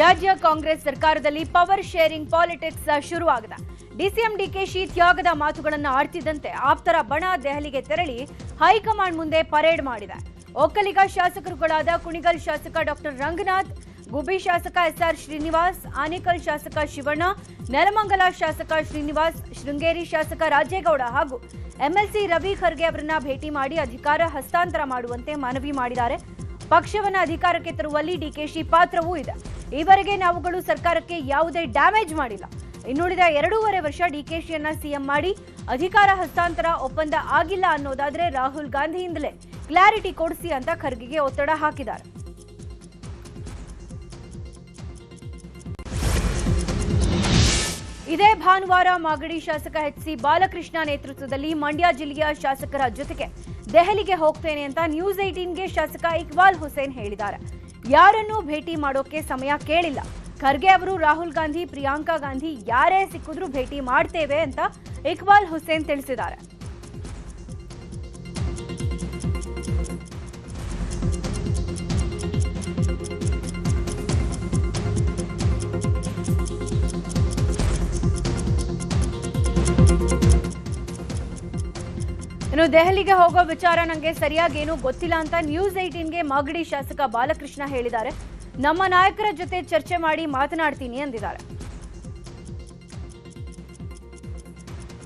ರಾಜ್ಯ ಕಾಂಗ್ರೆಸ್ ಸರ್ಕಾರದಲ್ಲಿ power sharing politics ಶುರುವಾಗಿದೆ. ಡಿಸಿಎಂ ಡಿಕೆಶಿ ತ್ಯಾಗದ ಮಾತುಗಳನ್ನು ಆಡ್ತಿದ್ದಂತೆ ಆಪ್ತರ ಬಣ ದೆಹಲಿಗೆ ತೆರಳಿ ಹೈಕಮಾಂಡ್ ಮುಂದೆ ಪರೇಡ್ ಮಾಡಿದೆ. ಒಕ್ಕಲಿಗ ಶಾಸಕರುಗಳಾದ ಕುಣಿಗಲ್ ಶಾಸಕ ಡಾಕ್ಟರ್ ರಂಗನಾಥ್ ಗುಬಿ ಶಾಸಕ ಎಸ್ಆರ್ ಶ್ರೀನಿವಾಸ್, ಆನೇಕಲ್ ಶಾಸಕ ಶಿವಣ್ಣ, ನೆಲಮಂಗಲ ಶಾಸಕ ಶ್ರೀನಿವಾಸ್, ಶೃಂಗೇರಿ ಶಾಸಕ ರಾಜೇಗೌಡ ಹಾಗೂ ಎಂಎಲ್ಸಿ ರವಿ ಖರ್ಗೆ ಅವರನ್ನ ಭೇಟಿ ಮಾಡಿ ಅಧಿಕಾರ ಹಸ್ತಾಂತರ ಮಾಡುವಂತೆ ಮನವಿ ಮಾಡಿದ್ದಾರೆ. ಪಕ್ಷವನ್ನು ಅಧಿಕಾರಕ್ಕೆ ತರುವಲ್ಲಿ ಡಿಕೆಶಿ ಪಾತ್ರವೂ ಇದೆ. ಈವರೆಗೆ ನಾವುಗಳು ಸರ್ಕಾರಕ್ಕೆ ಯಾವುದೇ ಡ್ಯಾಮೇಜ್ ಮಾಡಿಲ್ಲ. ಇನ್ನುಳಿದ ಎರಡೂವರೆ ವರ್ಷ ಡಿಕೆಶಿಯನ್ನ ಸಿಎಂ ಮಾಡಿ ಅಧಿಕಾರ ಹಸ್ತಾಂತರ ಒಪ್ಪಂದ ಆಗಿಲ್ಲ ಅನ್ನೋದಾದ್ರೆ ರಾಹುಲ್ ಗಾಂಧಿಯಿಂದಲೇ. ಕ್ಲಾರಿಟಿ ಕೊಡಿಸಿ ಅಂತ ಖರ್ಗೆಗೆ ಒತ್ತಡ ಹಾಕಿದ್ದಾರೆ. ಇದೇ ಭಾನುವಾರ ಮಾಗಡಿ ಶಾಸಕ ಎಚ್ ಸಿ ಬಾಲಕೃಷ್ಣ ನೇತೃತ್ವದಲ್ಲಿ ಮಂಡ್ಯ ಜಿಲ್ಲೆಯ ಶಾಸಕರ ಜೊತೆಗೆ ದೆಹಲಿಗೆ ಹೋಗ್ತೇನೆ ಅಂತ ನ್ಯೂಸ್ ಏಟೀನ್ಗೆ ಶಾಸಕ ಇಕ್ಬಾಲ್ ಹುಸೇನ್ ಹೇಳಿದ್ದಾರೆ. ಯಾರನ್ನೂ ಭೇಟಿ ಮಾಡೋಕೆ ಸಮಯ ಕೇಳಿಲ್ಲ. ಖರ್ಗೆ ಅವರು, ರಾಹುಲ್ ಗಾಂಧಿ, ಪ್ರಿಯಾಂಕಾ ಗಾಂಧಿ ಯಾರೇ ಸಿಕ್ಕಿದ್ರೂ ಭೇಟಿ ಮಾಡ್ತೇವೆ ಅಂತ ಇಕ್ಬಾಲ್ ಹುಸೇನ್ ತಿಳಿಸಿದ್ದಾರೆ. ಇನ್ನು ದೆಹಲಿಗೆ ಹೋಗೋ ವಿಚಾರ ನನಗೆ ಸರಿಯಾಗಿ ಏನೂ ಗೊತ್ತಿಲ್ಲ ಅಂತ ನ್ಯೂಸ್ ಏಟೀನ್ಗೆ ಮಾಗಡಿ ಶಾಸಕ ಬಾಲಕೃಷ್ಣ ಹೇಳಿದ್ದಾರೆ. ನಮ್ಮ ನಾಯಕರ ಜೊತೆ ಚರ್ಚೆ ಮಾಡಿ ಮಾತನಾಡ್ತೀನಿ ಅಂದಿದ್ದಾರೆ.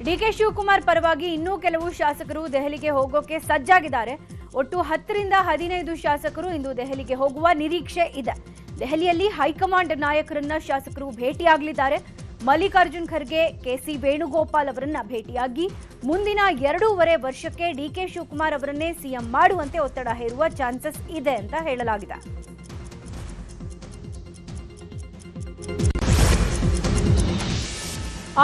ಡಿಕೆ ಶಿವಕುಮಾರ್ ಪರವಾಗಿ ಇನ್ನೂ ಕೆಲವು ಶಾಸಕರು ದೆಹಲಿಗೆ ಹೋಗೋಕೆ ಸಜ್ಜಾಗಿದ್ದಾರೆ. ಒಟ್ಟು ಹತ್ತರಿಂದ ಹದಿನೈದು ಶಾಸಕರು ಇಂದು ದೆಹಲಿಗೆ ಹೋಗುವ ನಿರೀಕ್ಷೆ ಇದೆ. ದೆಹಲಿಯಲ್ಲಿ ಹೈಕಮಾಂಡ್ ನಾಯಕರನ್ನ ಶಾಸಕರು ಭೇಟಿಯಾಗಲಿದ್ದಾರೆ. ಮಲ್ಲಿಕಾರ್ಜುನ್ ಖರ್ಗೆ, ಕೆಸಿ ವೇಣುಗೋಪಾಲ್ ಅವರನ್ನ ಭೇಟಿಯಾಗಿ ಮುಂದಿನ ಎರಡೂವರೆ ವರ್ಷಕ್ಕೆ ಡಿಕೆ ಶಿವಕುಮಾರ್ ಅವರನ್ನೇ ಸಿಎಂ ಮಾಡುವಂತೆ ಒತ್ತಡ ಹೇರುವ ಚಾನ್ಸಸ್ ಇದೆ ಅಂತ ಹೇಳಲಾಗಿದೆ.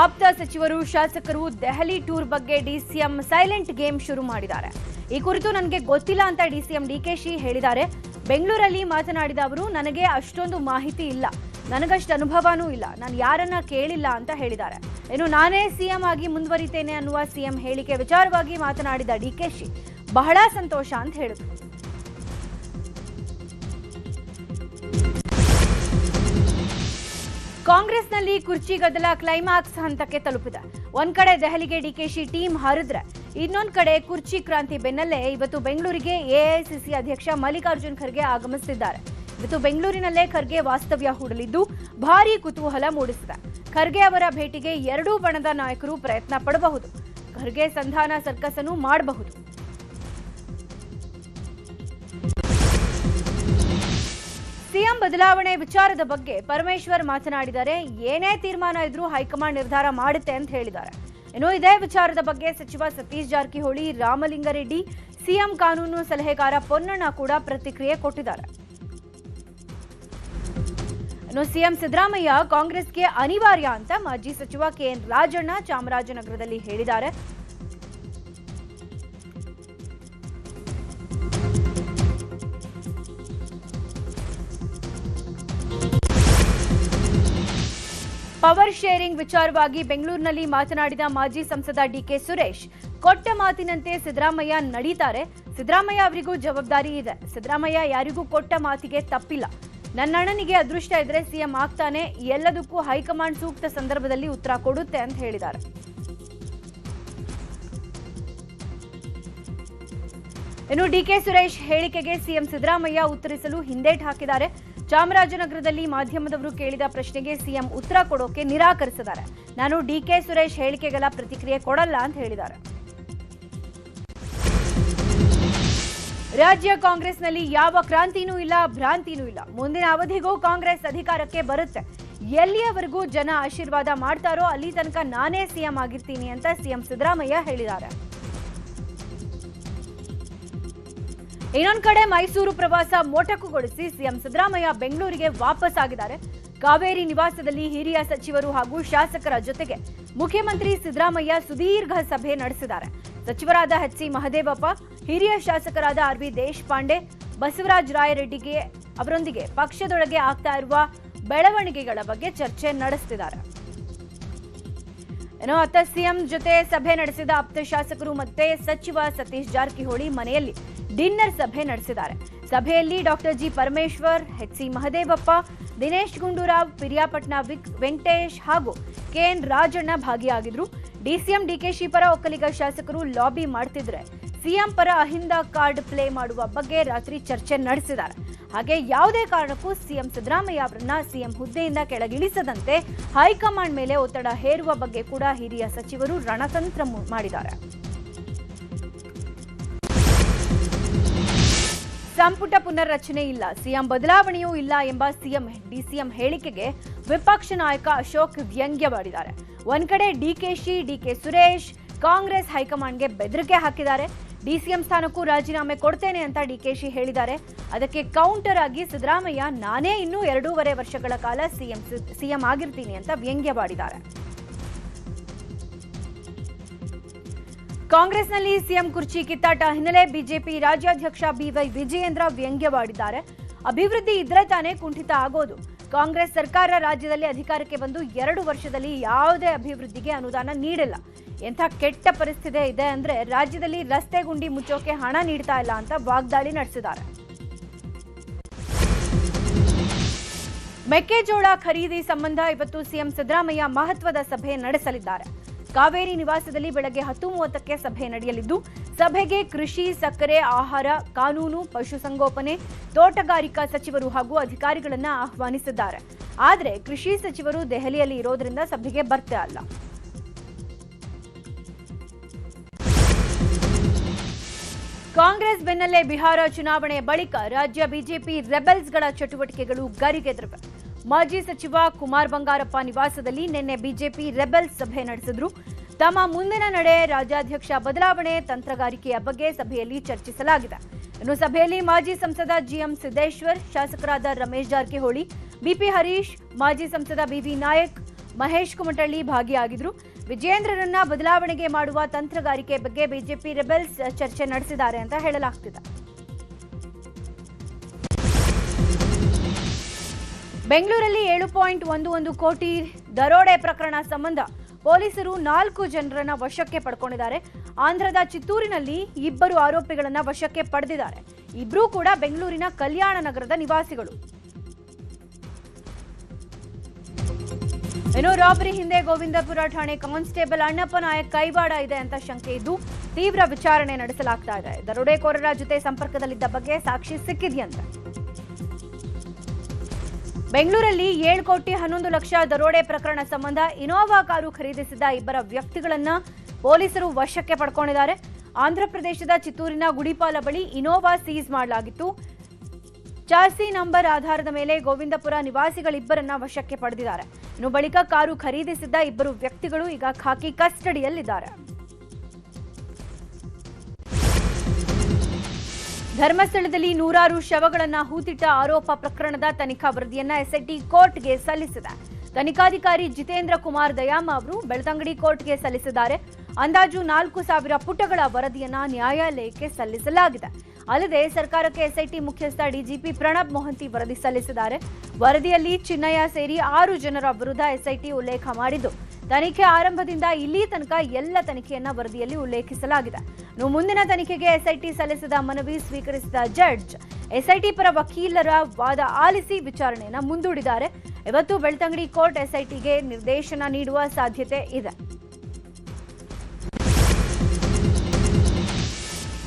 ಆಪ್ತ ಸಚಿವರು, ಶಾಸಕರು ದೆಹಲಿ ಟೂರ್ ಬಗ್ಗೆ ಡಿಸಿಎಂ ಸೈಲೆಂಟ್ ಗೇಮ್ ಶುರು ಮಾಡಿದ್ದಾರೆ. ಈ ಕುರಿತು ನನಗೆ ಗೊತ್ತಿಲ್ಲ ಅಂತ ಡಿಸಿಎಂ ಡಿಕೆಶಿ ಹೇಳಿದ್ದಾರೆ. ಬೆಂಗಳೂರಲ್ಲಿ ಮಾತನಾಡಿದ ಅವರು, ನನಗೆ ಅಷ್ಟೊಂದು ಮಾಹಿತಿ ಇಲ್ಲ. ನನಗಷ್ಟು ಅನುಭವನೂ ಇಲ್ಲ. ನಾನು ಯಾರನ್ನ ಕೇಳಿಲ್ಲ ಅಂತ ಹೇಳಿದ್ದಾರೆ. ಇನ್ನು ನಾನೇ ಸಿಎಂ ಆಗಿ ಮುಂದುವರಿತೇನೆ ಅನ್ನುವ ಸಿಎಂ ಹೇಳಿಕೆ ವಿಚಾರವಾಗಿ ಮಾತನಾಡಿದ ಡಿಕೆಶಿ ಬಹಳ ಸಂತೋಷ ಅಂತ ಹೇಳಿದರು. ಕಾಂಗ್ರೆಸ್ನಲ್ಲಿ ಕುರ್ಚಿ ಗದ್ದಲ ಕ್ಲೈಮ್ಯಾಕ್ಸ್ ಹಂತಕ್ಕೆ ತಲುಪಿದೆ. ಒಂದ್ ಕಡೆ ದೆಹಲಿಗೆ ಡಿಕೆಶಿ ಟೀಮ್ ಹರಿದ್ರೆ, ಇನ್ನೊಂದು ಕಡೆ ಕುರ್ಚಿ ಕ್ರಾಂತಿ ಬೆನ್ನಲ್ಲೇ ಇವತ್ತು ಬೆಂಗಳೂರಿಗೆ ಎಐಸಿಸಿ ಅಧ್ಯಕ್ಷ ಮಲ್ಲಿಕಾರ್ಜುನ್ ಖರ್ಗೆ ಆಗಮಿಸುತ್ತಿದ್ದಾರೆ ಇವತ್ತು ಬೆಂಗಳೂರಿನಲ್ಲೇ ಖರ್ಗೆ ವಾಸ್ತವ್ಯ ಹೂಡಲಿದ್ದು, ಭಾರೀ ಕುತೂಹಲ ಮೂಡಿಸಿದೆ. ಖರ್ಗೆ ಅವರ ಭೇಟಿಗೆ ಎರಡೂ ಬಣದ ನಾಯಕರು ಪ್ರಯತ್ನ ಪಡಬಹುದು. ಖರ್ಗೆ ಸಂಧಾನ ಸರ್ಕಸ್ ಅನ್ನು ಮಾಡಬಹುದು. ಸಿಎಂ ಬದಲಾವಣೆ ವಿಚಾರದ ಬಗ್ಗೆ ಪರಮೇಶ್ವರ್ ಮಾತನಾಡಿದರೆ, ಏನೇ ತೀರ್ಮಾನ ಇದ್ರೂ ಹೈಕಮಾಂಡ್ ನಿರ್ಧಾರ ಮಾಡುತ್ತೆ ಅಂತ ಹೇಳಿದ್ದಾರೆ. ಇನ್ನು ಇದೇ ವಿಚಾರದ ಬಗ್ಗೆ ಸಚಿವ ಸತೀಶ್ ಜಾರಕಿಹೊಳಿ, ರಾಮಲಿಂಗಾರೆಡ್ಡಿ, ಸಿಎಂ ಕಾನೂನು ಸಲಹೆಗಾರ ಪೊನ್ನಣ್ಣ ಕೂಡ ಪ್ರತಿಕ್ರಿಯೆ ಕೊಟ್ಟಿದ್ದಾರೆ. ಇನ್ನು ಸಿಎಂ ಸಿದ್ದರಾಮಯ್ಯ ಕಾಂಗ್ರೆಸ್ಗೆ ಅನಿವಾರ್ಯ ಅಂತ ಮಾಜಿ ಸಚಿವ ಕೆಎನ್ ರಾಜಣ್ಣ ಚಾಮರಾಜನಗರದಲ್ಲಿ ಹೇಳಿದ್ದಾರೆ. ಪವರ್ ಶೇರಿಂಗ್ ವಿಚಾರವಾಗಿ ಬೆಂಗಳೂರಿನಲ್ಲಿ ಮಾತನಾಡಿದ ಮಾಜಿ ಸಂಸದ ಡಿಕೆ ಸುರೇಶ್, ಕೊಟ್ಟ ಮಾತಿನಂತೆ ಸಿದ್ದರಾಮಯ್ಯ ನಡೀತಾರೆ. ಸಿದ್ದರಾಮಯ್ಯ ಅವರಿಗೂ ಜವಾಬ್ದಾರಿ ಇದೆ. ಸಿದ್ದರಾಮಯ್ಯ ಯಾರಿಗೂ ಕೊಟ್ಟ ಮಾತಿಗೆ ತಪ್ಪಿಲ್ಲ. ನನ್ನ ಅಣ್ಣನಿಗೆ ಅದೃಷ್ಟ ಇದ್ರೆ ಸಿಎಂ ಆಗ್ತಾನೆ, ಎಲ್ಲದಕ್ಕೂ ಹೈಕಮಾಂಡ್ ಸೂಕ್ತ ಸಂದರ್ಭದಲ್ಲಿ ಉತ್ತರ ಕೊಡುತ್ತೆ ಅಂತ ಹೇಳಿದ್ದಾರೆ. ಇನ್ನು ಡಿಕೆ ಸುರೇಶ್ ಹೇಳಿಕೆಗೆ ಸಿಎಂ ಸಿದ್ದರಾಮಯ್ಯ ಉತ್ತರಿಸಲು ಹಿಂದೇಟ್ ಹಾಕಿದ್ದಾರೆ. ಚಾಮರಾಜನಗರದಲ್ಲಿ ಮಾಧ್ಯಮದವರು ಕೇಳಿದ ಪ್ರಶ್ನೆಗೆ ಸಿಎಂ ಉತ್ತರ ಕೊಡೋಕೆ ನಿರಾಕರಿಸಿದ್ದಾರೆ. ನಾನು ಡಿಕೆ ಸುರೇಶ್ ಹೇಳಿಕೆಗಳ ಪ್ರತಿಕ್ರಿಯೆ ಕೊಡಲ್ಲ ಅಂತ ಹೇಳಿದ್ದಾರೆ. ರಾಜ್ಯ ಕಾಂಗ್ರೆಸ್ನಲ್ಲಿ ಯಾವ ಕ್ರಾಂತಿನೂ ಇಲ್ಲ, ಭ್ರಾಂತಿನೂ ಇಲ್ಲ. ಮುಂದಿನ ಅವಧಿಗೂ ಕಾಂಗ್ರೆಸ್ ಅಧಿಕಾರಕ್ಕೆ ಬರುತ್ತೆ. ಎಲ್ಲಿಯವರೆಗೂ ಜನ ಆಶೀರ್ವಾದ ಮಾಡ್ತಾರೋ ಅಲ್ಲಿ ತನಕ ನಾನೇ ಸಿಎಂ ಆಗಿರ್ತೀನಿ ಅಂತ ಸಿಎಂ ಸಿದ್ದರಾಮಯ್ಯ ಹೇಳಿದ್ದಾರೆ. ಇನ್ನೊಂದು ಕಡೆ ಮೈಸೂರು ಪ್ರವಾಸ ಮೊಟಕುಗೊಳಿಸಿ ಸಿಎಂ ಸಿದ್ದರಾಮಯ್ಯ ಬೆಂಗಳೂರಿಗೆ ವಾಪಸ್ ಆಗಿದ್ದಾರೆ. ಕಾವೇರಿ ನಿವಾಸದಲ್ಲಿ ಹಿರಿಯ ಸಚಿವರು ಹಾಗೂ ಶಾಸಕರ ಜೊತೆಗೆ ಮುಖ್ಯಮಂತ್ರಿ ಸಿದ್ದರಾಮಯ್ಯ ಸುದೀರ್ಘ ಸಭೆ ನಡೆಸಿದ್ದಾರೆ. ಸಚಿವರಾದ ಎಚ್ ಸಿ ಮಹದೇವಪ್ಪ, ಹಿರಿಯ ಶಾಸಕರಾದ ಆರ್ ವಿ ದೇಶಪಾಂಡೆ, ಬಸವರಾಜ ರಾಯರೆಡ್ಡಿಗೆ ಅವರೊಂದಿಗೆ ಪಕ್ಷದೊಳಗೆ ಆಗ್ತಾ ಇರುವ ಬೆಳವಣಿಗೆಗಳ ಬಗ್ಗೆ ಚರ್ಚೆ ನಡೆಸುತ್ತಿದ್ದಾರೆ ಏನೋ ಅತ್ತ ಸಿಎಂ ಜೊತೆ ಸಭೆ ನಡೆಸಿದ ಆಪ್ತ ಶಾಸಕರು ಮತ್ತೆ ಸಚಿವ ಸತೀಶ್ ಜಾರಕಿಹೊಳಿ ಮನೆಯಲ್ಲಿ ಡಿನ್ನರ್ ಸಭೆ ನಡೆಸಿದ್ದಾರೆ. ಸಭೆಯಲ್ಲಿ doctor G Parameshwar H C Mahadevappa, Dinesh Gundurao, Piriyapatna wick Venkatesh ಹಾಗೂ ಕೆಎನ್ ರಾಜಣ್ಣ ಭಾಗಿಯಾಗಿದ್ರು ಡಿಸಿಎಂ ಡಿಕೆಶಿ ಪರ ಒಕ್ಕಲಿಗ ಶಾಸಕರು ಲಾಬಿ ಮಾಡ್ತಿದ್ರೆ ಸಿಎಂ ಪರ ಅಹಿಂದ ಕಾರ್ಡ್ ಪ್ಲೇ ಮಾಡುವ ಬಗ್ಗೆ ರಾತ್ರಿ ಚರ್ಚೆ ನಡೆಸಿದ್ದಾರೆ. ಹಾಗೆ ಯಾವುದೇ ಕಾರಣಕ್ಕೂ ಸಿಎಂ ಸಿದ್ದರಾಮಯ್ಯ ಅವರನ್ನ ಸಿಎಂ ಹುದ್ದೆಯಿಂದ ಕೆಳಗಿಳಿಸದಂತೆ ಹೈಕಮಾಂಡ್ ಮೇಲೆ ಒತ್ತಡ ಹೇರುವ ಬಗ್ಗೆ ಕೂಡ ಹಿರಿಯ ಸಚಿವರು ರಣತಂತ್ರ ಮಾಡಿದ್ದಾರೆ. ಸಂಪುಟ ಪುನರ್ರಚನೆ ಇಲ್ಲ. ಸಿಎಂ ಬದಲಾವಣೆಯೂ ಇಲ್ಲ ಎಂಬ ಸಿಎಂ ಡಿಸಿಎಂ ಹೇಳಿಕೆಗೆ ವಿಪಕ್ಷ ನಾಯಕ ಅಶೋಕ್ ವ್ಯಂಗ್ಯವಾಡಿದ್ದಾರೆ. ಒಂದ್ ಕಡೆ ಡಿಕೆಶಿ ಡಿಕೆ ಸುರೇಶ್, ಕಾಂಗ್ರೆಸ್ ಹೈಕಮಾಂಡ್ಗೆ ಬೆದರಿಕೆ ಹಾಕಿದ್ದಾರೆ. ಡಿಸಿಎಂ ಸ್ಥಾನಕ್ಕೂ ರಾಜೀನಾಮೆ ಕೊಡ್ತೇನೆ ಅಂತ ಡಿಕೆಶಿ ಹೇಳಿದ್ದಾರೆ. ಅದಕ್ಕೆ ಕೌಂಟರ್ ಆಗಿ ಸಿದ್ದರಾಮಯ್ಯ ನಾನೇ ಇನ್ನೂ ಎರಡೂವರೆ ವರ್ಷಗಳ ಕಾಲ ಸಿಎಂ ಸಿಎಂ ಆಗಿರ್ತೀನಿ ಅಂತ ವ್ಯಂಗ್ಯವಾಡಿದ್ದಾರೆ. ಕಾಂಗ್ರೆಸ್ನಲ್ಲಿ ಸಿಎಂ ಕುರ್ಚಿ ಕಿತ್ತಾಟ ಹಿನ್ನೆಲೆ ಬಿಜೆಪಿ ರಾಜ್ಯಾಧ್ಯಕ್ಷ ಬಿವೈ ವಿಜಯೇಂದ್ರ ವ್ಯಂಗ್ಯವಾಡಿದ್ದಾರೆ. ಅಭಿವೃದ್ಧಿ ಇದ್ರೆ ತಾನೇ ಕುಂಠಿತ ಆಗೋದು. ಕಾಂಗ್ರೆಸ್ ಸರ್ಕಾರ ರಾಜ್ಯದಲ್ಲಿ ಅಧಿಕಾರಕ್ಕೆ ಬಂದು ಎರಡು ವರ್ಷದಲ್ಲಿ ಯಾವುದೇ ಅಭಿವೃದ್ಧಿಗೆ ಅನುದಾನ ನೀಡಿಲ್ಲ. ಎಂಥ ಕೆಟ್ಟ ಪರಿಸ್ಥಿತಿ ಇದೆ ಅಂದ್ರೆ ರಾಜ್ಯದಲ್ಲಿ ರಸ್ತೆ ಗುಂಡಿ ಮುಚ್ಚೋಕೆ ಹಣ ನೀಡ್ತಾ ಇಲ್ಲ ಅಂತ ವಾಗ್ದಾಳಿ ನಡೆಸಿದ್ದಾರೆ. ಮೆಕ್ಕೆಜೋಳ ಖರೀದಿ ಸಂಬಂಧ ಇವತ್ತು ಸಿಎಂ ಸಿದ್ದರಾಮಯ್ಯ ಮಹತ್ವದ ಸಭೆ ನಡೆಸಲಿದ್ದಾರೆ. ಕಾವೇರಿ ನಿವಾಸದಲ್ಲಿ ಬೆಳಗ್ಗೆ ಹತ್ತು ಮೂವತ್ತಕ್ಕೆ ಸಭೆ ನಡೆಯಲಿದ್ದು, ಸಭೆಗೆ ಕೃಷಿ, ಸಕ್ಕರೆ, ಆಹಾರ, ಕಾನೂನು, ಪಶುಸಂಗೋಪನೆ, ತೋಟಗಾರಿಕಾ ಸಚಿವರು ಹಾಗೂ ಅಧಿಕಾರಿಗಳನ್ನ ಆಹ್ವಾನಿಸಿದ್ದಾರೆ. ಆದರೆ ಕೃಷಿ ಸಚಿವರು ದೆಹಲಿಯಲ್ಲಿ ಇರೋದ್ರಿಂದ ಸಭೆಗೆ ಬರ್ತಾ ಇಲ್ಲ. ಕಾಂಗ್ರೆಸ್ ಬೆನ್ನಲ್ಲೇ ಬಿಹಾರ ಚುನಾವಣೆ ಬಳಿಕ ರಾಜ್ಯ ಬಿಜೆಪಿ ರೆಬೆಲ್ಸ್ಗಳ ಚಟುವಟಿಕೆಗಳು ಗರಿಗೆದರಿವೆ. ಮಾಜಿ ಸಚಿವ ಕುಮಾರ್ ಬಂಗಾರಪ್ಪ ನಿವಾಸದಲ್ಲಿ ನಿನ್ನೆ ಬಿಜೆಪಿ ರೆಬೆಲ್ ಸಭೆ ನಡೆಸಿದ್ರು. ತಮ್ಮ ಮುಂದಿನ ನಡೆ ರಾಜ್ಯಾಧ್ಯಕ್ಷ ಬದಲಾವಣೆ ತಂತ್ರಗಾರಿಕೆಯ ಬಗ್ಗೆ ಸಭೆಯಲ್ಲಿ ಚರ್ಚಿಸಲಾಗಿದೆ. ಇನ್ನು ಸಭೆಯಲ್ಲಿ ಮಾಜಿ ಸಂಸದ ಜಿಎಂ ಸಿದ್ದೇಶ್ವರ್, ಶಾಸಕರಾದ ರಮೇಶ್ ಜಾರಕಿಹೊಳಿ, ಬಿಪಿ ಹರೀಶ್, ಮಾಜಿ ಸಂಸದ ಬಿವಿ ನಾಯಕ್, ಮಹೇಶ್ ಕುಮಟಳ್ಳಿ ಭಾಗಿಯಾಗಿದ್ರು. ವಿಜೇಂದ್ರರನ್ನ ಬದಲಾವಣೆಗೆ ಮಾಡುವ ತಂತ್ರಗಾರಿಕೆ ಬಗ್ಗೆ ಬಿಜೆಪಿ ರೆಬೆಲ್ಸ್ ಚರ್ಚೆ ನಡೆಸಿದ್ದಾರೆ ಅಂತ ಹೇಳಲಾಗ್ತಿದೆ. ಬೆಂಗಳೂರಲ್ಲಿ ಏಳು ಪಾಯಿಂಟ್ ಒಂದು ಒಂದು ಕೋಟಿ ದರೋಡೆ ಪ್ರಕರಣ ಸಂಬಂಧ ಪೊಲೀಸರು ನಾಲ್ಕು ಜನರನ್ನ ವಶಕ್ಕೆ ಪಡ್ಕೊಂಡಿದ್ದಾರೆ. ಆಂಧ್ರದ ಚಿತ್ತೂರಿನಲ್ಲಿ ಇಬ್ಬರು ಆರೋಪಿಗಳನ್ನ ವಶಕ್ಕೆ ಪಡೆದಿದ್ದಾರೆ. ಇಬ್ಬರೂ ಕೂಡ ಬೆಂಗಳೂರಿನ ಕಲ್ಯಾಣ ನಗರದ ನಿವಾಸಿಗಳು. ಇನ್ನು ರಾಬರಿ ಹಿಂದೆ ಗೋವಿಂದಪುರ ಠಾಣೆ ಕಾನ್ಸ್ಟೇಬಲ್ ಅಣ್ಣಪ್ಪ ನಾಯಕ್ ಕೈವಾಡ ಇದೆ ಅಂತ ಶಂಕೆ ಇದ್ದು ತೀವ್ರ ವಿಚಾರಣೆ ನಡೆಸಲಾಗ್ತಾ ಇದೆ. ದರೋಡೆಕೋರರ ಜೊತೆ ಸಂಪರ್ಕದಲ್ಲಿದ್ದ ಬಗ್ಗೆ ಸಾಕ್ಷಿ ಸಿಕ್ಕಿದೆಯಂತೆ. ಬೆಂಗಳೂರಲ್ಲಿ ಏಳು ಕೋಟಿ ಹನ್ನೊಂದು ಲಕ್ಷ ದರೋಡೆ ಪ್ರಕರಣ ಸಂಬಂಧ ಇನೋವಾ ಕಾರು ಖರೀದಿಸಿದ ಇಬ್ಬರ ವ್ಯಕ್ತಿಗಳನ್ನ ಪೊಲೀಸರು ವಶಕ್ಕೆ ಪಡ್ಕೊಂಡಿದ್ದಾರೆ. ಆಂಧ್ರಪ್ರದೇಶದ ಚಿತ್ತೂರಿನ ಗುಡಿಪಾಲ ಬಳಿ ಇನೋವಾ ಸೀಸ್ ಮಾಡಲಾಗಿತ್ತು. ಚಾರ್ಸಿ ನಂಬರ್ ಆಧಾರದ ಮೇಲೆ ಗೋವಿಂದಪುರ ನಿವಾಸಿಗಳಿಬ್ಬರನ್ನ ವಶಕ್ಕೆ ಪಡೆದಿದ್ದಾರೆ. ಇನ್ನು ಬಳಿಕ ಕಾರು ಖರೀದಿಸಿದ್ದ ಇಬ್ಬರು ವ್ಯಕ್ತಿಗಳು ಈಗ ಖಾಕಿ ಕಸ್ಟಡಿಯಲ್ಲಿದ್ದಾರೆ. ಧರ್ಮಸ್ಥಳದಲ್ಲಿ ನೂರಾರು ಶವಗಳನ್ನ ಹೂತಿಟ್ಟ ಆರೋಪ ಪ್ರಕರಣದ ತನಿಖಾ ವರದಿಯನ್ನ ಎಸ್ಐಟಿ ಕೋರ್ಟ್ಗೆ ಸಲ್ಲಿಸಿದೆ. ತನಿಖಾಧಿಕಾರಿ ಜಿತೇಂದ್ರ ಕುಮಾರ್ ದಯಾಮ ಅವರು ಬೆಳ್ತಂಗಡಿ ಕೋರ್ಟ್ಗೆ ಸಲ್ಲಿಸಿದ್ದಾರೆ. ಅಂದಾಜು ನಾಲ್ಕು ಸಾವಿರ ಪುಟಗಳ ವರದಿಯನ್ನ ನ್ಯಾಯಾಲಯಕ್ಕೆ ಸಲ್ಲಿಸಲಾಗಿದೆ. ಅಲ್ಲದೆ ಸರ್ಕಾರಕ್ಕೆ ಎಸ್ಐಟಿ ಮುಖ್ಯಸ್ಥ ಡಿಜಿಪಿ ಪ್ರಣಬ್ ಮೊಹಂತಿ ವರದಿ ಸಲ್ಲಿಸಿದ್ದಾರೆ. ವರದಿಯಲ್ಲಿ ಚಿನ್ನಯ್ಯ ಸೇರಿ ಆರು ಜನರ ವಿರುದ್ಧ ಎಸ್ಐಟಿ ಉಲ್ಲೇಖ ಮಾಡಿದ್ದು. ತನಿಖೆ ಆರಂಭದಿಂದ ಇಲ್ಲಿ ತನಕ ಎಲ್ಲ ತನಿಖೆಯನ್ನ ವರದಿಯಲ್ಲಿ ಉಲ್ಲೇಖಿಸಲಾಗಿದೆ. ಮುಂದಿನ ತನಿಖೆಗೆ ಎಸ್ಐಟಿ ಸಲ್ಲಿಸಿದ ಮನವಿ ಸ್ವೀಕರಿಸಿದ ಜಡ್ಜ್ ಎಸ್ಐಟಿ ಪರ ವಕೀಲರ ವಾದ ಆಲಿಸಿ ವಿಚಾರಣೆಯನ್ನ ಮುಂದೂಡಿದ್ದಾರೆ. ಇವತ್ತು ಬೆಳ್ತಂಗಡಿ ಕೋರ್ಟ್ ಎಸ್ಐಟಿಗೆ ನಿರ್ದೇಶನ ನೀಡುವ ಸಾಧ್ಯತೆ ಇದೆ.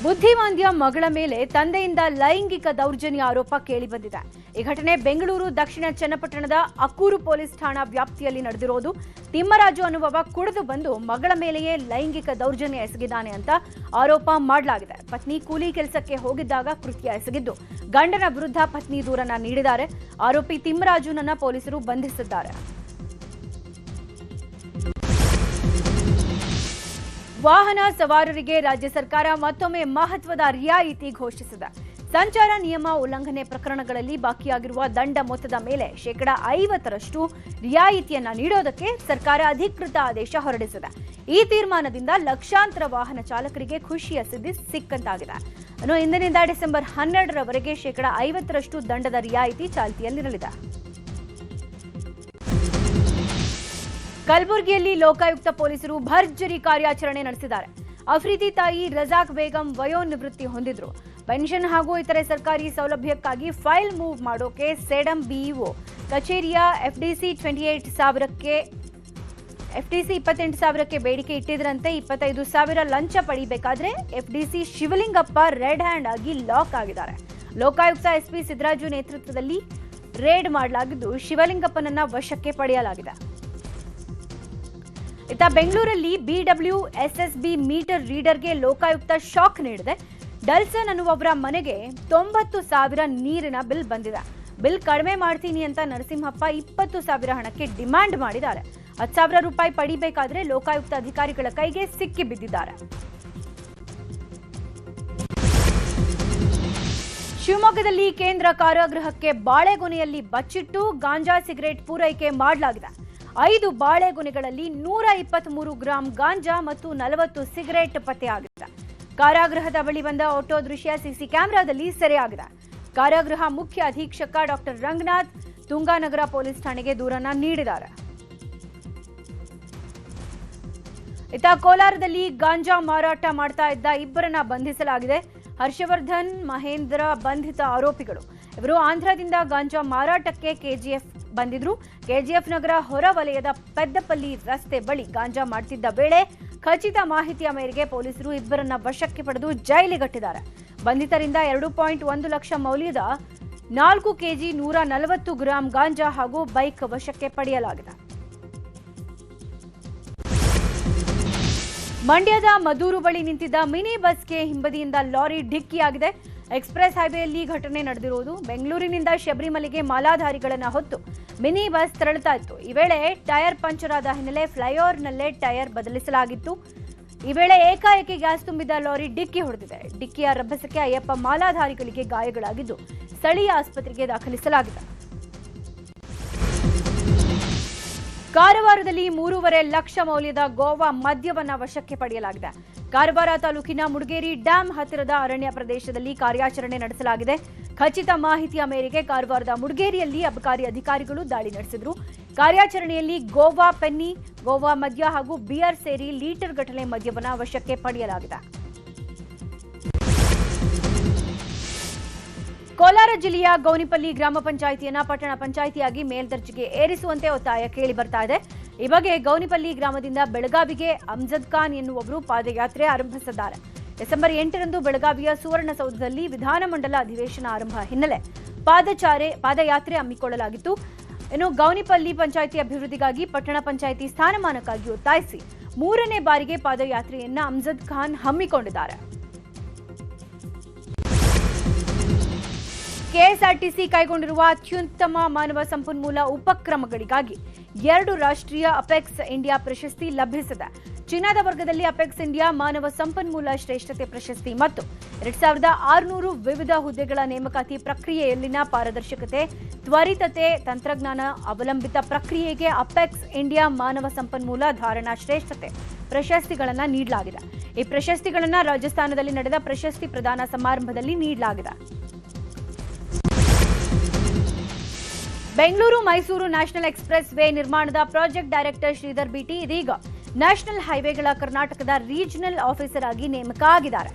ಬುದ್ಧಿಮಾಂದ್ಯ ಮಗಳ ಮೇಲೆ ತಂದೆಯಿಂದ ಲೈಂಗಿಕ ದೌರ್ಜನ್ಯ ಆರೋಪ ಕೇಳಿಬಂದಿದೆ ಈ ಘಟನೆ ಬೆಂಗಳೂರು, ದಕ್ಷಿಣ ಚನ್ನಪಟ್ಟಣದ ಅಕ್ಕೂರು ಪೊಲೀಸ್ ಠಾಣಾ ವ್ಯಾಪ್ತಿಯಲ್ಲಿ ನಡೆದಿರೋದು. ತಿಮ್ಮರಾಜು ಅನ್ನುವವ ಕುಡಿದು ಬಂದು ಮಗಳ ಮೇಲೆಯೇ ಲೈಂಗಿಕ ದೌರ್ಜನ್ಯ ಎಸಗಿದ್ದಾನೆ ಅಂತ ಆರೋಪ ಮಾಡಲಾಗಿದೆ. ಪತ್ನಿ ಕೂಲಿ ಕೆಲಸಕ್ಕೆ ಹೋಗಿದ್ದಾಗ ಕೃತ್ಯ ಎಸಗಿದ್ದು, ಗಂಡನ ವಿರುದ್ಧ ಪತ್ನಿ ದೂರನ್ನ ನೀಡಿದ್ದಾರೆ. ಆರೋಪಿ ತಿಮ್ಮರಾಜುನನ್ನ ಪೊಲೀಸರು ಬಂಧಿಸಿದ್ದಾರೆ. ವಾಹನ ಸವಾರರಿಗೆ ರಾಜ್ಯ ಸರ್ಕಾರ ಮತ್ತೊಮ್ಮೆ ಮಹತ್ವದ ರಿಯಾಯಿತಿ ಘೋಷಿಸಿದೆ. ಸಂಚಾರ ನಿಯಮ ಉಲ್ಲಂಘನೆ ಪ್ರಕರಣಗಳಲ್ಲಿ ಬಾಕಿಯಾಗಿರುವ ದಂಡ ಮೊತ್ತದ ಮೇಲೆ ಶೇಕಡ ಐವತ್ತರಷ್ಟು ರಿಯಾಯಿತಿಯನ್ನ ನೀಡೋದಕ್ಕೆ ಸರ್ಕಾರ ಅಧಿಕೃತ ಆದೇಶ ಹೊರಡಿಸಿದೆ. ಈ ತೀರ್ಮಾನದಿಂದ ಲಕ್ಷಾಂತರ ವಾಹನ ಚಾಲಕರಿಗೆ ಖುಷಿಯ ಸುದ್ದಿ ಸಿಕ್ಕಂತಾಗಿದೆ. ಇಂದಿನಿಂದ ಡಿಸೆಂಬರ್ ಹನ್ನೆರಡರವರೆಗೆ ಶೇಕಡ ಐವತ್ತರಷ್ಟು ದಂಡದ ರಿಯಾಯಿತಿ ಚಾಲ್ತಿಯಲ್ಲಿರಲಿದೆ ಕಲಬುರಗಿಯಲ್ಲಿ ಲೋಕಾಯುಕ್ತ ಪೊಲೀಸರು ಭರ್ಜರಿ ಕಾರ್ಯಾಚರಣೆ ನಡೆಸಿದ್ದಾರೆ. ಅಫ್ರಿದಿ ತಾಯಿ ರಜಾಕ್ ಬೇಗಂ ವಯೋನಿವೃತ್ತಿ ಹೊಂದಿದ್ರು. ಪೆನ್ಷನ್ ಹಾಗೂ ಇತರೆ ಸರ್ಕಾರಿ ಸೌಲಭ್ಯಕ್ಕಾಗಿ ಫೈಲ್ ಮೂವ್ ಮಾಡೋಕೆ ಸೇಡಂ ಬಿಇಒ. ಕಚೇರಿಯ ಎಫ್ಡಿಸಿ ಟ್ವೆಂಟಿ ಏಟ್ ಸಾವಿರಕ್ಕೆ, ಎಫ್ಡಿಸಿ ಇಪ್ಪತ್ತೆಂಟು ಸಾವಿರಕ್ಕೆ ಬೇಡಿಕೆ ಇಟ್ಟಿದ್ರಂತೆ ಇಪ್ಪತ್ತೈದು ಸಾವಿರ ಲಂಚ ಪಡಿಬೇಕಾದ್ರೆ ಎಫ್ಡಿಸಿ ಶಿವಲಿಂಗಪ್ಪ ರೆಡ್ ಹ್ಯಾಂಡ್ ಆಗಿ ಲಾಕ್ ಆಗಿದ್ದಾರೆ. ಲೋಕಾಯುಕ್ತ ಎಸ್ಪಿ ಸಿದ್ದರಾಜು ನೇತೃತ್ವದಲ್ಲಿ ರೇಡ್ ಮಾಡಲಾಗಿದ್ದು ಶಿವಲಿಂಗಪ್ಪನನ್ನ ವಶಕ್ಕೆ ಪಡೆಯಲಾಗಿದೆ. ಇತ್ತ ಬೆಂಗಳೂರಲ್ಲಿ ಬಿಡಬ್ಲ್ಯೂ ಎಸ್ಎಸ್ಬಿ ಮೀಟರ್ ರೀಡರ್ಗೆ ಲೋಕಾಯುಕ್ತ ಶಾಕ್ ನೀಡಿದೆ. ಡಲ್ಸನ್ ಅನ್ನುವವರ ಮನೆಗೆ ತೊಂಬತ್ತು ಸಾವಿರ ನೀರಿನ ಬಿಲ್ ಬಂದಿದೆ. ಬಿಲ್ ಕಡಿಮೆ ಮಾಡ್ತೀನಿ ಅಂತ ನರಸಿಂಹಪ್ಪ ಇಪ್ಪತ್ತು ಸಾವಿರ ಹಣಕ್ಕೆ ಡಿಮ್ಯಾಂಡ್ ಮಾಡಿದ್ದಾರೆ. ಹತ್ತು ಸಾವಿರ ರೂಪಾಯಿ ಪಡಿಬೇಕಾದ್ರೆ ಲೋಕಾಯುಕ್ತ ಅಧಿಕಾರಿಗಳ ಕೈಗೆ ಸಿಕ್ಕಿ ಬಿದ್ದಿದ್ದಾರೆ. ಶಿವಮೊಗ್ಗದಲ್ಲಿ ಕೇಂದ್ರ ಕಾರಾಗೃಹಕ್ಕೆ ಬಾಳೆಗೊನೆಯಲ್ಲಿ ಬಚ್ಚಿಟ್ಟು ಗಾಂಜಾ ಸಿಗರೇಟ್ ಪೂರೈಕೆ ಮಾಡಲಾಗಿದೆ. ಐದು ಬಾಳೆಗೊನೆಗಳಲ್ಲಿ ನೂರ ಇಪ್ಪತ್ತ್ ಮೂರು ಗ್ರಾಂ ಗಾಂಜಾ ಮತ್ತು ನಲವತ್ತು ಸಿಗರೇಟ್ ಪತ್ತೆಯಾಗಿದೆ. ಕಾರಾಗೃಹದ ಬಳಿ ಬಂದ ಆಟೋ ದೃಶ್ಯ ಸಿಸಿ ಕ್ಯಾಮೆರಾದಲ್ಲಿ ಸೆರೆಯಾಗಿದೆ. ಕಾರಾಗೃಹ ಮುಖ್ಯ ಅಧೀಕ್ಷಕ ಡಾಕ್ಟರ್ ರಂಗನಾಥ್ ತುಂಗಾನಗರ ಪೊಲೀಸ್ ಠಾಣೆಗೆ ದೂರನ್ನ ನೀಡಿದ್ದಾರೆ. ಇತ್ತ ಕೋಲಾರದಲ್ಲಿ ಗಾಂಜಾ ಮಾರಾಟ ಮಾಡ್ತಾ ಇದ್ದ ಇಬ್ಬರನ್ನ ಬಂಧಿಸಲಾಗಿದೆ. ಹರ್ಷವರ್ಧನ್, ಮಹೇಂದ್ರ ಬಂಧಿತ ಆರೋಪಿಗಳು. ಇವರು ಆಂಧ್ರದಿಂದ ಗಾಂಜಾ ಮಾರಾಟಕ್ಕೆ ಕೆಜಿಎಫ್ ಬಂದಿದ್ರು. ಕೆಜಿಎಫ್ ನಗರ ಹೊರವಲಯದ ಪೆದ್ದಪಲ್ಲಿ ರಸ್ತೆ ಬಳಿ ಗಾಂಜಾ ಮಾಡ್ತಿದ್ದ ವೇಳೆ ಖಚಿತ ಮಾಹಿತಿಯ ಮೇರೆಗೆ ಪೊಲೀಸರು ಇಬ್ಬರನ್ನ ವಶಕ್ಕೆ ಪಡೆದು ಜೈಲಿಗಟ್ಟಿದ್ದಾರೆ. ಬಂಧಿತರಿಂದ ಎರಡು ಪಾಯಿಂಟ್ ಒಂದು ಲಕ್ಷ ಮೌಲ್ಯದ ನಾಲ್ಕು ಕೆಜಿ ನೂರ ನಲವತ್ತು ಗ್ರಾಂ ಗಾಂಜಾ ಹಾಗೂ ಬೈಕ್ ವಶಕ್ಕೆ ಪಡೆಯಲಾಗಿದೆ. ಮಂಡ್ಯದ ಮದೂರು ಬಳಿ ನಿಂತಿದ್ದ ಮಿನಿ ಬಸ್ಗೆ ಹಿಂಬದಿಯಿಂದ ಲಾರಿ ಡಿಕ್ಕಿಯಾಗಿದೆ. ಎಕ್ಸ್ಪ್ರೆಸ್ ಹೈವೇಯಲ್ಲಿ ಘಟನೆ ನಡೆದಿರುವುದು. ಬೆಂಗಳೂರಿನಿಂದ ಶಬರಿಮಲೆಗೆ ಮಾಲಾಧಾರಿಗಳನ್ನು ಹೊತ್ತು ಮಿನಿ ಬಸ್ ತೆರಳುತ್ತಾ ಇತ್ತು. ಈ ವೇಳೆ ಟೈರ್ ಪಂಚರ್ ಆದ ಹಿನ್ನೆಲೆ ಫ್ಲೈಓವರ್ನಲ್ಲೇ ಟೈರ್ ಬದಲಿಸಲಾಗಿತ್ತು. ಈ ವೇಳೆ ಏಕಾಏಕಿ ಗ್ಯಾಸ್ ತುಂಬಿದ ಲಾರಿ ಡಿಕ್ಕಿ ಹೊಡೆದಿದೆ. ಡಿಕ್ಕಿಯ ರಭಸಕ್ಕೆ ಅಯ್ಯಪ್ಪ ಮಾಲಾಧಾರಿಗಳಿಗೆ ಗಾಯಗಳಾಗಿದ್ದು ಸ್ಥಳೀಯ ಆಸ್ಪತ್ರೆಗೆ ದಾಖಲಿಸಲಾಗಿದೆ. ಕಾರವಾರದಲ್ಲಿ ಮೂರುವರೆ ಲಕ್ಷ ಮೌಲ್ಯದ ಗೋವಾ ಮದ್ಯವನ್ನ ವಶಕ್ಕೆ ಪಡೆಯಲಾಗಿದೆ. ಕಾರವಾರ ತಾಲೂಕಿನ ಮುಡಗೇರಿ ಡ್ಯಾಂ ಹತ್ತಿರದ ಅರಣ್ಯ ಪ್ರದೇಶದಲ್ಲಿ ಕಾರ್ಯಾಚರಣೆ ನಡೆಸಲಾಗಿದೆ. ಖಚಿತ ಮಾಹಿತಿಯ ಮೇರೆಗೆ ಕಾರವಾರದ ಮುಡಗೇರಿಯಲ್ಲಿ ಅಬಕಾರಿ ಅಧಿಕಾರಿಗಳು ದಾಳಿ ನಡೆಸಿದ್ರು. ಕಾರ್ಯಾಚರಣೆಯಲ್ಲಿ ಗೋವಾ ಪೆನ್ನಿ, ಗೋವಾ ಮದ್ಯ ಹಾಗೂ ಬಿಯರ್ ಸೇರಿ ಲೀಟರ್ ಗಟ್ಟಲೆ ಮದ್ಯವನ್ನ ವಶಕ್ಕೆ ಪಡೆಯಲಾಗಿದೆ. ಕೋಲಾರ ಜಿಲ್ಲೆಯ ಗೌನಿಪಲ್ಲಿ ಗ್ರಾಮ ಪಂಚಾಯಿತಿಯನ್ನ ಪಟ್ಟಣ ಪಂಚಾಯಿತಿಯಾಗಿ ಮೇಲ್ದರ್ಜೆಗೆ ಏರಿಸುವಂತೆ ಒತ್ತಾಯ ಕೇಳಿ ಬರ್ತಾ ಇದೆ. ಈ ಬಗ್ಗೆ ಗೌನಿಪಲ್ಲಿ ಗ್ರಾಮದಿಂದ ಬೆಳಗಾವಿಗೆ ಅಮ್ಜದ್ ಖಾನ್ ಎನ್ನುವವರು ಪಾದಯಾತ್ರೆ ಆರಂಭಿಸಿದ್ದಾರೆ. ಡಿಸೆಂಬರ್ ಎಂಟರಂದು ಬೆಳಗಾವಿಯ ಸುವರ್ಣಸೌಧದಲ್ಲಿ ವಿಧಾನಮಂಡಲ ಅಧಿವೇಶನ ಆರಂಭ ಹಿನ್ನೆಲೆ ಪಾದಚಾರೆ, ಪಾದಯಾತ್ರೆ ಹಮ್ಮಿಕೊಳ್ಳಲಾಗಿತ್ತು. ಇನ್ನು ಗೌನಿಪಲ್ಲಿ ಪಂಚಾಯಿತಿ ಅಭಿವೃದ್ಧಿಗಾಗಿ ಪಟ್ಟಣ ಪಂಚಾಯಿತಿ ಸ್ಥಾನಮಾನಕ್ಕಾಗಿ ಒತ್ತಾಯಿಸಿ ಮೂರನೇ ಬಾರಿಗೆ ಪಾದಯಾತ್ರೆಯನ್ನ ಅಮ್ಜದ್ ಖಾನ್ ಹಮ್ಮಿಕೊಂಡಿದ್ದಾರೆ. ಕೆಎಸ್ಆರ್ಟಿಸಿ ಕೈಗೊಂಡಿರುವ ಅತ್ಯುತ್ತಮ ಮಾನವ ಸಂಪನ್ಮೂಲ ಉಪಕ್ರಮಗಳಿಗಾಗಿ ಎರಡು ರಾಷ್ಟ್ರೀಯ ಅಪೆಕ್ಸ್ ಇಂಡಿಯಾ ಪ್ರಶಸ್ತಿ ಲಭಿಸಿದೆ. ಚೀನಾದ ವರ್ಗದಲ್ಲಿ ಅಪೆಕ್ಸ್ ಇಂಡಿಯಾ ಮಾನವ ಸಂಪನ್ಮೂಲ ಶ್ರೇಷ್ಠತೆ ಪ್ರಶಸ್ತಿ ಮತ್ತು ಎರಡ್ ಸಾವಿರದ ಆರುನೂರು ವಿವಿಧ ಹುದ್ದೆಗಳ ನೇಮಕಾತಿ ಪ್ರಕ್ರಿಯೆಯಲ್ಲಿನ ಪಾರದರ್ಶಕತೆ, ತ್ವರಿತತೆ, ತಂತ್ರಜ್ಞಾನ ಅವಲಂಬಿತ ಪ್ರಕ್ರಿಯೆಗೆ ಅಪೆಕ್ಸ್ ಇಂಡಿಯಾ ಮಾನವ ಸಂಪನ್ಮೂಲ ಧಾರಣಾ ಶ್ರೇಷ್ಠತೆ ಪ್ರಶಸ್ತಿಗಳನ್ನು ನೀಡಲಾಗಿದೆ. ಈ ಪ್ರಶಸ್ತಿಗಳನ್ನು ರಾಜಸ್ಥಾನದಲ್ಲಿ ನಡೆದ ಪ್ರಶಸ್ತಿ ಪ್ರದಾನ ಸಮಾರಂಭದಲ್ಲಿ ನೀಡಲಾಗಿದೆ. Bengaluru Mysuru national expressway ನಿರ್ಮಾಣದ ಪ್ರಾಜೆಕ್ಟ್ ಡೈರೆಕ್ಟರ್ ಶ್ರೀಧರ್ ಬಿಟಿ ಇದೀಗ. ನ್ಯಾಷನಲ್ ಹೈವೇಗಳ ಕರ್ನಾಟಕದ ರೀಜನಲ್ ಆಫೀಸರ್ ಆಗಿ ನೇಮಕ ಆಗಿದ್ದಾರೆ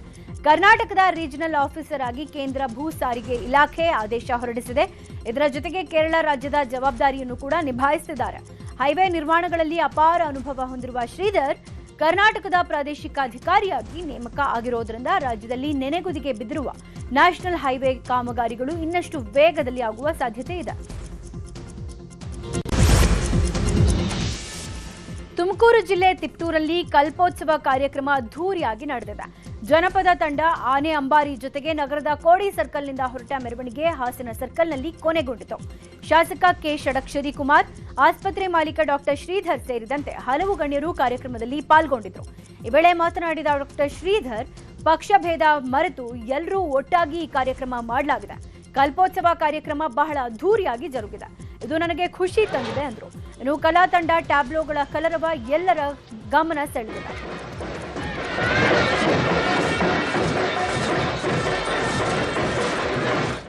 ಕರ್ನಾಟಕದ ರೀಜನಲ್ ಆಫೀಸರ್ ಆಗಿ ಕೇಂದ್ರ ಭೂ ಸಾರಿಗೆ ಇಲಾಖೆ ಆದೇಶ ಹೊರಡಿಸಿದೆ. ಇದರ ಜೊತೆಗೆ ಕೇರಳ ರಾಜ್ಯದ ಜವಾಬ್ದಾರಿಯನ್ನು ಕೂಡ ನಿಭಾಯಿಸುತ್ತಿದ್ದಾರೆ. ಹೈವೇ ನಿರ್ಮಾಣಗಳಲ್ಲಿ ಅಪಾರ ಅನುಭವ ಹೊಂದಿರುವ ಶ್ರೀಧರ್, ಕರ್ನಾಟಕದ ಪ್ರಾದೇಶಿಕ ಅಧಿಕಾರಿಯಾಗಿ ನೇಮಕ ಆಗಿರೋದ್ರಿಂದ ರಾಜ್ಯದಲ್ಲಿ ನೆನೆಗುದಿಗೆ ಬಿದ್ದಿರುವ ನ್ಯಾಷನಲ್ ಹೈವೇ ಕಾಮಗಾರಿಗಳು ಇನ್ನಷ್ಟು ವೇಗದಲ್ಲಿ ಆಗುವ ಸಾಧ್ಯತೆ ಇದೆ. ತುಮಕೂರು ಜಿಲ್ಲೆ ತಿಪ್ಟೂರಲ್ಲಿ ಕಲ್ಪೋತ್ಸವ ಕಾರ್ಯಕ್ರಮ ಅದ್ದೂರಿಯಾಗಿ ನಡೆದಿದೆ. ಜನಪದ ತಂಡ ಆನೆ ಅಂಬಾರಿ ಜೊತೆಗೆ ನಗರದ ಕೋಡಿ ಸರ್ಕಲ್ನಿಂದ ಹೊರಟ ಮೆರವಣಿಗೆ ಹಾಸನ ಸರ್ಕಲ್ನಲ್ಲಿ ಕೊನೆಗೊಂಡಿತು. ಶಾಸಕ ಕೆ ಷಡಕ್ಷರಿ ಕುಮಾರ್, ಆಸ್ಪತ್ರೆ ಮಾಲೀಕ ಡಾಕ್ಟರ್ ಶ್ರೀಧರ್ ಸೇರಿದಂತೆ ಹಲವು ಗಣ್ಯರು ಕಾರ್ಯಕ್ರಮದಲ್ಲಿ ಪಾಲ್ಗೊಂಡಿದ್ರು. ಈ ವೇಳೆ ಮಾತನಾಡಿದ ಡಾಕ್ಟರ್ ಶ್ರೀಧರ್, ಪಕ್ಷ ಭೇದ ಮರೆತು ಎಲ್ಲರೂ ಒಟ್ಟಾಗಿ ಈ ಕಾರ್ಯಕ್ರಮ ಮಾಡಲಾಗಿದೆ. ಕಲ್ಪೋತ್ಸವ ಕಾರ್ಯಕ್ರಮ ಬಹಳ ಅದ್ದೂರಿಯಾಗಿ ಜರುಗಿದೆ. ಇದು ನನಗೆ ಖುಷಿ ತಂದಿದೆ ಅಂದ್ರು. ಇನ್ನು ಕಲಾ ತಂಡ ಟ್ಯಾಬ್ಲೋಗಳ ಕಲರವ ಎಲ್ಲರ ಗಮನ ಸೆಳೆದಿದೆ.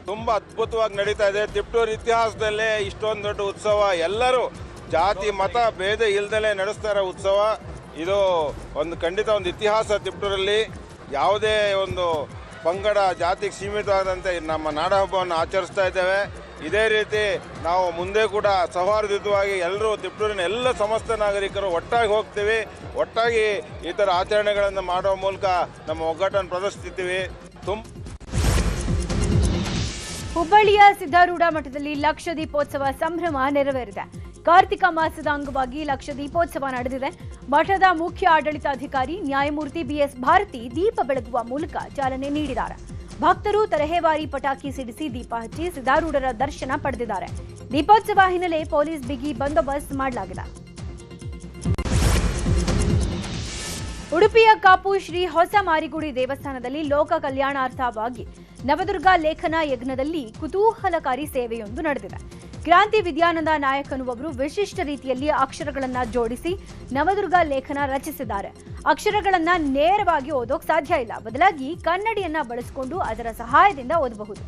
ತುಂಬಾ ಅದ್ಭುತವಾಗಿ ನಡೀತಾ ಇದೆ. ತಿಪ್ಟೂರು ಇತಿಹಾಸದಲ್ಲೇ ಇಷ್ಟೊಂದು ದೊಡ್ಡ ಉತ್ಸವ. ಎಲ್ಲರೂ ಜಾತಿ, ಮತ, ಭೇದ ಇಲ್ದಲೇ ನಡೆಸ್ತಾ ಉತ್ಸವ. ಇದು ಒಂದು ಖಂಡಿತ ಒಂದು ಇತಿಹಾಸ ತಿಪ್ಟೂರಲ್ಲಿ. ಯಾವುದೇ ಒಂದು ಪಂಗಡ ಜಾತಿಗೆ ಸೀಮಿತವಾದಂತೆ ನಮ್ಮ ನಾಡಹಬ್ಬವನ್ನು ಆಚರಿಸ್ತಾ ಇದ್ದೇವೆ. ಇದೇ ರೀತಿ ನಾವು ಮುಂದೆ ಕೂಡ ಸೌಹಾರ್ದಯುತವಾಗಿ ಎಲ್ಲರೂ ತಿಪ್ಟೂರಿನ ಎಲ್ಲ ಸಮಸ್ತ ನಾಗರಿಕರು ಒಟ್ಟಾಗಿ ಹೋಗ್ತೀವಿ. ಒಟ್ಟಾಗಿ ಈ ಥರ ಆಚರಣೆಗಳನ್ನು ಮಾಡುವ ಮೂಲಕ ನಮ್ಮ ಒಗ್ಗಟ್ಟನ್ನು ಪ್ರದರ್ಶಿಸ್ತೀವಿ ತುಂ ಹುಬ್ಬಳ್ಳಿಯ ಸಿದ್ಧಾರೂಢ ಮಠದಲ್ಲಿ ಲಕ್ಷ ದೀಪೋತ್ಸವ ಸಂಭ್ರಮ ನೆರವೇರಿದೆ. ಕಾರ್ತಿಕ ಮಾಸದ ಅಂಗವಾಗಿ ಲಕ್ಷ ದೀಪೋತ್ಸವ ನಡೆದಿದೆ. ಮಠದ ಮುಖ್ಯ ಆಡಳಿತಾಧಿಕಾರಿ ನ್ಯಾಯಮೂರ್ತಿ ಬಿಎಸ್ ಭಾರತಿ ದೀಪ ಬೆಳಗುವ ಮೂಲಕ ಚಾಲನೆ ನೀಡಿದ್ದಾರೆ. ಭಕ್ತರು ತರಹೇವಾರಿ ಪಟಾಕಿ ಸಿಡಿಸಿ ದೀಪ ಹಚ್ಚಿ ಸಿದ್ಧಾರೂಢರ ದರ್ಶನ ಪಡೆದಿದ್ದಾರೆ. ದೀಪೋತ್ಸವ ಹಿನ್ನೆಲೆ ಪೊಲೀಸ್ ಬಿಗಿ ಬಂದೋಬಸ್ತ್ ಮಾಡಲಾಗಿದೆ. ಉಡುಪಿಯ ಕಾಪು ಶ್ರೀ ಹೊಸ ಮಾರಿಗುಡಿ ದೇವಸ್ಥಾನದಲ್ಲಿ ಲೋಕ ಕಲ್ಯಾಣಾರ್ಥವಾಗಿ ನವದುರ್ಗಾ ಲೇಖನ ಯಜ್ಞದಲ್ಲಿ ಕುತೂಹಲಕಾರಿ ಸೇವೆಯೊಂದು ನಡೆದಿದೆ. ಕ್ರಾಂತಿ ವಿದ್ಯಾನಂದ ನಾಯಕ್ ಅನ್ನುವವರು ವಿಶಿಷ್ಟ ರೀತಿಯಲ್ಲಿ ಅಕ್ಷರಗಳನ್ನ ಜೋಡಿಸಿ ನವದುರ್ಗ ಲೇಖನ ರಚಿಸಿದ್ದಾರೆ. ಅಕ್ಷರಗಳನ್ನ ನೇರವಾಗಿ ಓದೋಕ್ ಸಾಧ್ಯ ಇಲ್ಲ. ಬದಲಾಗಿ ಕನ್ನಡಿಯನ್ನ ಬಳಸಿಕೊಂಡು ಅದರ ಸಹಾಯದಿಂದ ಓದಬಹುದು.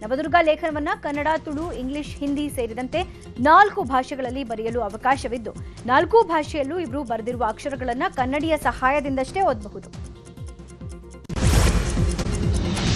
ನವದುರ್ಗ ಲೇಖನವನ್ನ ಕನ್ನಡ, ತುಳು, ಇಂಗ್ಲಿಷ್, ಹಿಂದಿ ಸೇರಿದಂತೆ ನಾಲ್ಕು ಭಾಷೆಗಳಲ್ಲಿ ಬರೆಯಲು ಅವಕಾಶವಿದ್ದು, ನಾಲ್ಕು ಭಾಷೆಯಲ್ಲೂ ಇವರು ಬರೆದಿರುವ ಅಕ್ಷರಗಳನ್ನ ಕನ್ನಡಿಯ ಸಹಾಯದಿಂದಷ್ಟೇ ಓದಬಹುದು.